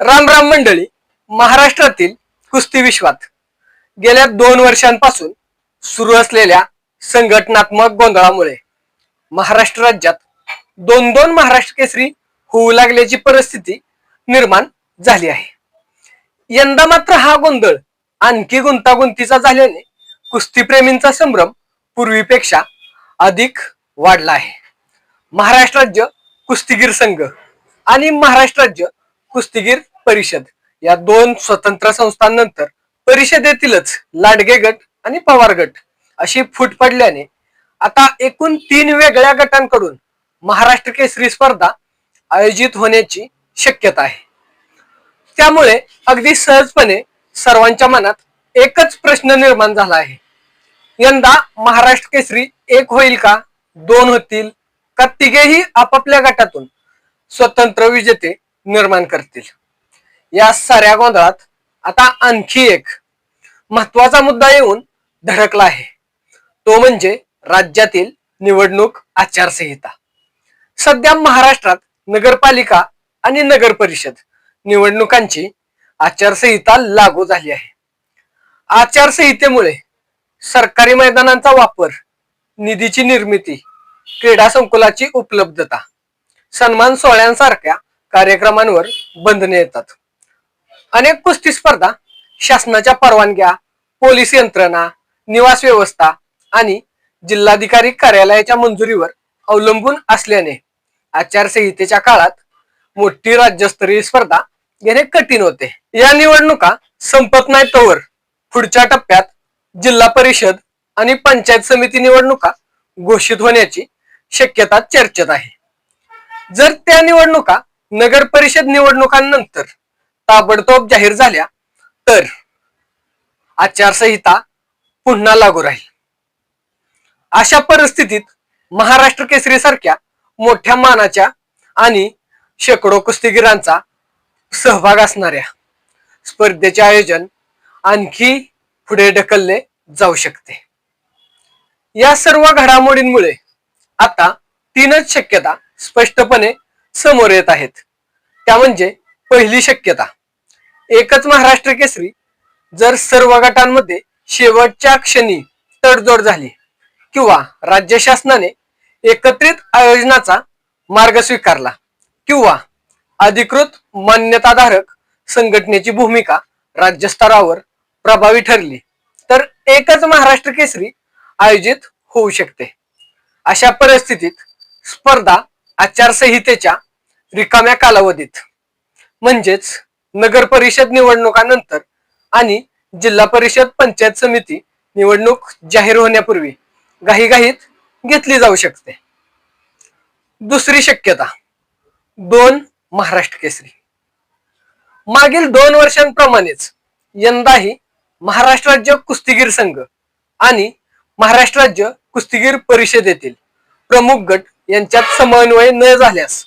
रामराम मंडळी महाराष्ट्रातील कुस्ती विश्वात गेल्या दोन वर्षांपासून सुरू असलेल्या संघटनात्मक गोंधळामुळे महाराष्ट्र राज्यात दोन दोन महाराष्ट्र केसरी होऊ लागल्याची परिस्थिती निर्माण झाली आहे. यंदा मात्र हा गोंधळ आणखी गुंतागुंतीचा झाल्याने कुस्तीप्रेमींचा संभ्रम पूर्वीपेक्षा अधिक वाढला आहे. महाराष्ट्र राज्य कुस्तीगीर संघ आणि महाराष्ट्र राज्य कुस्तीगीर परिषद. या दोन स्वतंत्र संस्थांनंतर परिषदेतीलच लाडगे गट आणि पवार गट. अशी फूट पडल्याने आता एकूण तीन वेगळ्या गटांकडून महाराष्ट्र केसरी स्पर्धा आयोजित होण्याची शक्यता आहे. त्यामुळे अगदी सहजपणे सर्वांच्या मनात एकच प्रश्न निर्माण झाला आहे. यंदा महाराष्ट्र केसरी एक होईल का? दोन होतील. का तिघेही आपापल्या गटातून स्वतंत्र विजेते निर्माण करतील. या साऱ्या गोंधळात आता आणखी एक महत्त्वाचा मुद्दा येऊन धडकला आहे. तो म्हणजे राज्यातील निवडणूक आचारसंहिता. सध्या महाराष्ट्रात नगरपालिका आणि नगर परिषद निवडणुकांची आचारसंहिता लागू झाली आहे. आचारसंहितेमुळे सरकारी मैदानांचा वापर निधीची निर्मिती क्रीडा संकुलाची उपलब्धता सन्मान सोहळ्यांसारख्या कार्यक्रमांवर बंधने येतात. अनेक कुस्ती स्पर्धा शासनाच्या परवानग्या पोलीस यंत्रणा निवास व्यवस्था आणि जिल्हाधिकारी कार्यालयाच्या मंजुरीवर अवलंबून असल्याने आचारसंहितेच्या काळात मोठी राज्यस्तरीय स्पर्धा घेणे कठीण होते. या निवडणुका संपत नाही तोवर पुढच्या टप्प्यात जिल्हा परिषद आणि पंचायत समिती निवडणुका घोषित होण्याची शक्यता चर्चेत आहे. जर त्या निवडणुका नगर परिषद निवडणुकांनंतर ताबडतोब जाहीर झाल्या तर आचारसंहिता पुन्हा लागू राहील. अशा परिस्थितीत महाराष्ट्र केसरी सारख्या मोठ्या मानाच्या आणि शेकडो कुस्तीगिरांचा सहभाग असणाऱ्या स्पर्धेचे आयोजन आणखी पुढे ढकलले जाऊ शकते. या सर्व घडामोडींमुळे आता तीनच शक्यता स्पष्टपणे समोर येत आहेत. त्या म्हणजे पहिली शक्यता. एकच महाराष्ट्र केसरी जर सर्व गटांमध्ये शेवटच्या क्षणी तडजोड झाली किंवा राज्य शासनाने एकत्रित आयोजनाचा मार्ग स्वीकारला किंवा अधिकृत मान्यताधारक संघटनेची भूमिका राज्यस्तरावर प्रभावी ठरली तर एकच महाराष्ट्र केसरी आयोजित होऊ शकते. अशा परिस्थितीत स्पर्धा आचारसंहितेच्या रिकाम्या कालावधीत म्हणजेच नगर परिषद निवडणुकानंतर आणि जिल्हा परिषद पंचायत समिती निवडणूक जाहीर होण्यापूर्वी घाईघाईत घेतली जाऊ शकते. दुसरी शक्यता दोन महाराष्ट्र केसरी. मागील दोन वर्षांप्रमाणेच यंदाही महाराष्ट्र राज्य कुस्तीगीर संघ आणि महाराष्ट्र राज्य कुस्तीगीर परिषदेतील प्रमुख गट यांच्यात समन्वय न झाल्यास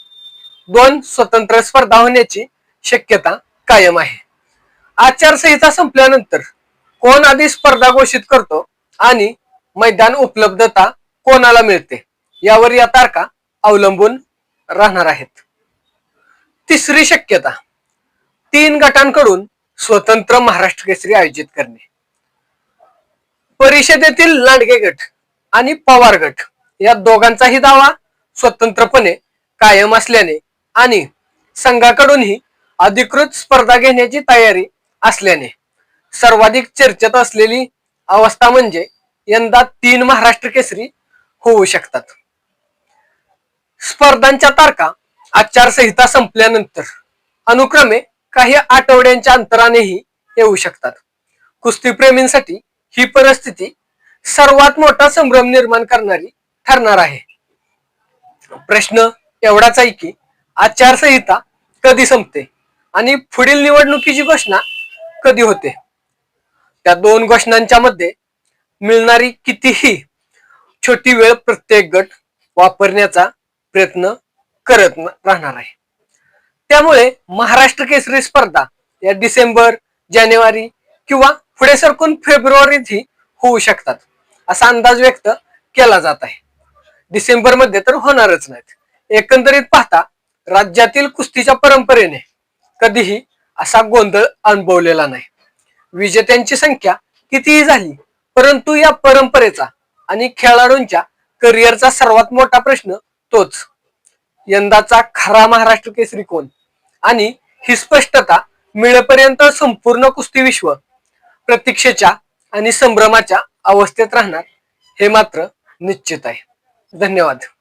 दोन स्वतंत्र स्पर्धा होण्याची शक्यता कायम आहे. आचारसंहिता संपल्यानंतर कोण आधी स्पर्धा घोषित करतो आणि मैदान उपलब्धता कोणाला मिळते यावर या तारखा अवलंबून राहणार आहेत. तिसरी शक्यता तीन गटांकडून स्वतंत्र महाराष्ट्र केसरी आयोजित करणे. परिषदेतील लांडगे गट आणि पवार गट या दोघांचाही दावा स्वतंत्रपणे कायम असल्याने आणि संघाकडूनही अधिकृत स्पर्धा घेण्याची तयारी असल्याने सर्वाधिक चर्चेत असलेली अवस्था म्हणजे यंदा तीन महाराष्ट्र केसरी होऊ शकतात. स्पर्धांच्या तारखा आचारसंहिता संपल्यानंतर अनुक्रमे काही आठवड्यांच्या अंतरानेही येऊ शकतात. कुस्तीप्रेमींसाठी ही परिस्थिती सर्वात मोठा संभ्रम निर्माण करणारी ठरणार आहे. प्रश्न एवढाच आहे की आचारसंहिता कधी संपते आणि पुढील निवडणुकीची घोषणा कधी होते? त्या दोन घोषणांच्या मध्ये मिळणारी कितीही छोटी वेळ प्रत्येक गट वापरण्याचा प्रयत्न करत राहणार आहे. त्यामुळे महाराष्ट्र केसरी स्पर्धा या डिसेंबर जानेवारी किंवा पुढे सरकून फेब्रुवारीतही होऊ शकतात असा अंदाज व्यक्त केला जात आहे. डिसेंबरमध्ये तर होणारच नाहीत. एकंदरीत पाहता राज्यातील कुस्तीच्या परंपरेने कधीही असा गोंधळ अनुभवलेला नाही. विजेत्यांची संख्या कितीही झाली परंतु या परंपरेचा आणि खेळाडूंच्या करिअरचा सर्वात मोठा प्रश्न तोच. यंदाचा खरा महाराष्ट्र केसरी कोण? आणि ही स्पष्टता मिळेपर्यंत संपूर्ण कुस्ती विश्व प्रतीक्षेच्या आणि संभ्रमाच्या अवस्थेत राहणार हे मात्र निश्चित आहे. धन्यवाद.